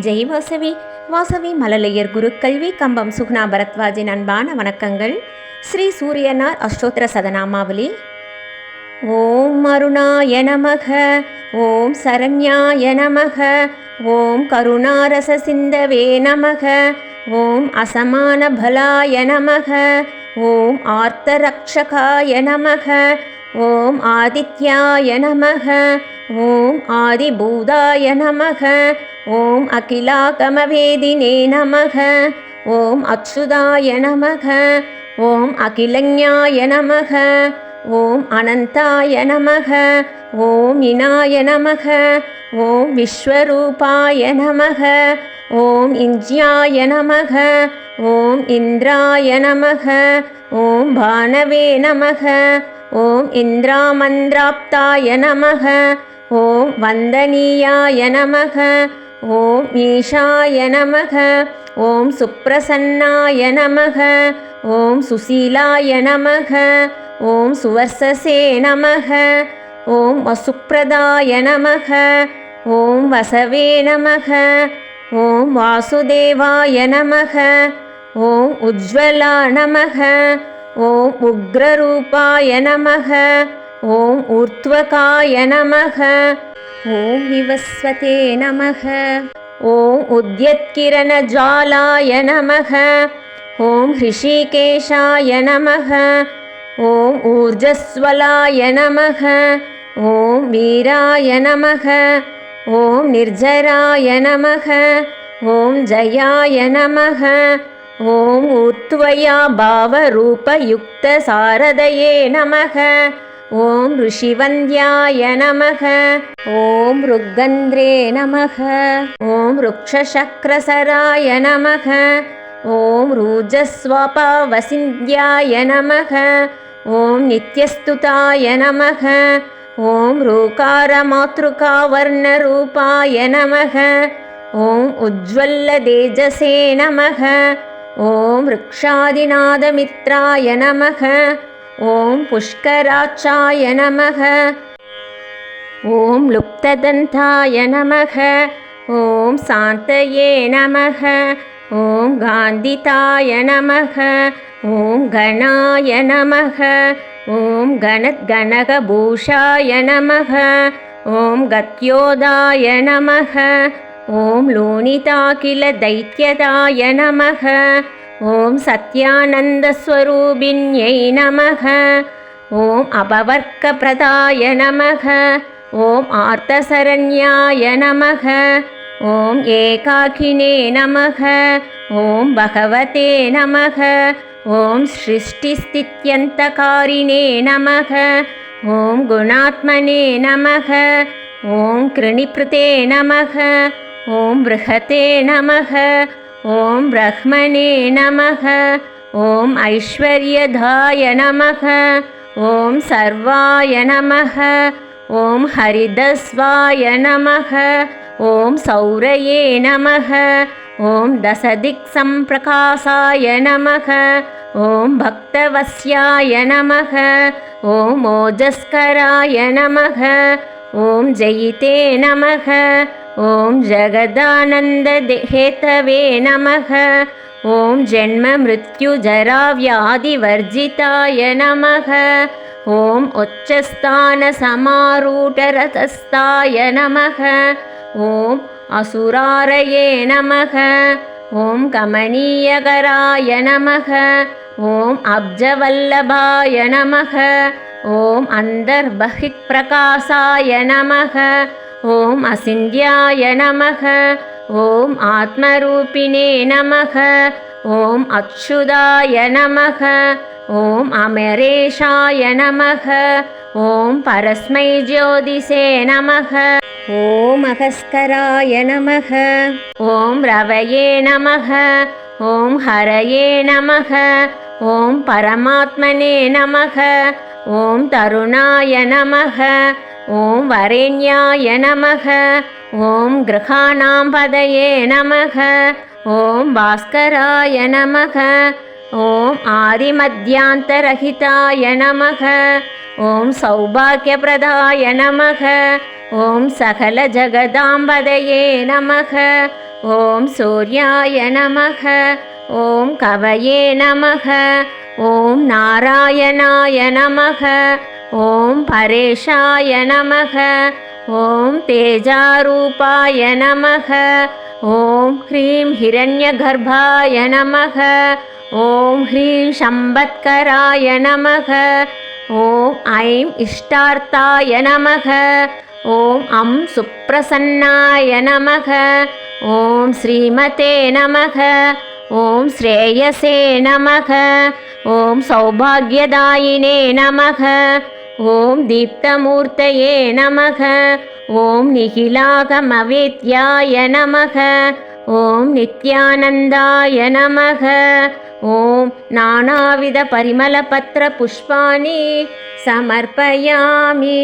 ஜெய் வாசவி வாசவி மலலையர் குருக்கல்வி கம்பம் சுகுணா பரத்வாஜின் அன்பான வணக்கங்கள். ஸ்ரீ சூரியனார் அஷ்டோத்திர சதனாமாவலி ஓம் அருணாய நமக ஓம் சரண்யாய நமக ஓம் கருணாரச சிந்தவே நமக ஓம் அசமான பலாய நமக ஓம் ஆர்த்தரக்ஷகாய நமக ஓம் ஆதித்யாய நமக ஓம் ஆதிபூதாய நமக ஓம் அகிலாகமவேதினே நமக ஓம் அச்சுதாய நமக ஓம் அகிலஞாய நமக ஓம் அனந்தாய நமக ஓம் இனாய நமக ஓம் விஸ்வரூபாய நமக ஓம் இஞ்சியாய நமக ஓம் இந்திராய நமக ஓம் பானவே நமக ஓம் இந்திராமந்திராப்தாய நமக ஓம் வந்தனீயாய நமக ஓம் ஈஷாய நமக ஓம் சுப்பிரசன்னாய நமக ஓம் சுசீலாய நமக ஓம் சுவர்சசே நமக ஓம் வசுப்ரதாய நமக ஓம் வசவே நமக ஓம் வாசுதேவாய நமக ஓம் உஜ்வலா நமக ஓம் உக்ரரூபாய நமக ஓம் ஊர்த்வகாய நமக ஓம் விவஸ்வதே நமக ஓம் உத்யத்கிரணஜாலாய நமக ஓம் ஹிருஷிகேஷாய நமக ஓம் ஊர்ஜஸ்வலாய நமக ஓம் வீராய நமக ஓம் நிர்ஜராய நமக ஓம் ஜயாய நமக ஓம் ஊர்த்வயா பாவரூபயுக்த சாரதயே ॐ ऋषिवन्द्याय नमः। ॐ ऋग्गन्ध्रे नमः। ॐ वृक्षशक्रसराय नमः। ॐ ॐजस्वपावसिन्ध्याय नमः। ॐ नित्यस्तुताय नमः। ॐ रूकारमातृकावर्णरूपाय नमः। ॐ उज्ज्वलतेजसे नमः। ॐ वृक्षादिनादमित्राय नमः। ஓம் புஷ்கராட்சாய நமக. ஓம் லுப்ததந்தாய நமக. ஓம் சாந்தயே நமக. ஓம் காந்திதாய நமக. ஓம் கணாய நமக. ஓம் கணத்கணகபூஷாய நமக. ஓம் கத்யோதாய நமக. ஓம் லோனிதாகில दैत्यदाय नमः ஓம் சத்யானந்தஸ்வரூபிண்யை நமக. ஓம் அபவர்க்க பிரதாய நமக. ஓம் ஆர்த்தசரண்யாய நமக. ஓம் ஏகாக்கினே நமக. ஓம் பகவதே நமக. ஓம் சிருஷ்டிஸ்தித்யந்தகாரிணே நமக. ஓம் குணாத்மனே நமக. ஓம் கிருணிப்ருதே நமக. ஓம் பிருகதே நமக. ॐ ब्रह्मणे नमः ॐ ऐश्वर्यधाय नमः ॐ सर्वाय नमः ॐ हरिदस्वाय नमः ॐ सौरये नमः ॐ दशदिक्सम्प्रकाशाय नमः ॐ भक्तवस्याय नमः ॐ ओजस्कराय नमः நமக ஓம் ஜெயிதே நமக. ஓம் ஜகதானந்தஹேதவே நமக. ஓம் ஜென்ம மிருத்யுஜராவியாதிவர்ஜிதாய நமக. ஓம் உச்சஸ்தானசமாரூடரதஸ்தாய நமக. ஓம் அசுராரயே நமக. ஓம் கமனீயகராய நமக. ஓம் அப்ஜவல்லபாய நமக ஓம் அந்தர்பஹித் பிரகாசாய நமக ஓம் அசிந்தியாய நமக ஓம் ஆத்மரூபிணே நமக ஓம் அச்சுதாய நமக ஓம் அமரேஷாய நமக ஓம் பரஸ்மை ஜோதிஷே நமக ஓம் அகஸ்கராய நமக ஓம் ரவயே நமக ஓம் ஹரயே நமக ஓம் தருணாய நமக. ஓம் வரேண்யாய நமக. ஓம் கிரகாணாம் பதயே நமக. ஓம் பாஸ்கராய நமக. ஓம் ஆதிமத்தியாந்தரகிதாய நமக. ஓம் சௌபாகியபிரதாய நமக. ஓம் சகல ஜகதாம்பதையே நமக. ஓம் சூர்யாய நமக. ஓம் கவயே நமக. ॐ नारायणाय नमः ॐ परेशाय नमः ॐ तेजारूपाय नमः ॐ ह्रीं हिरण्यगर्भाय नमः ॐ ह्रीं शम्बत्कराय नमः ॐ ऐं इष्टार्ताय नमः ॐ अं सुप्रसन्नाय नमः ॐ श्रीमते नमः ॐ श्रेयसे नमः ॐ सौभाग्यदायिने नमः ॐ दीप्तमूर्तये नमः ॐ निखिलागमवेद्याय नमः ॐ नित्यानन्दाय नमः ॐ नानाविधपरिमलपत्रपुष्पाणि समर्पयामि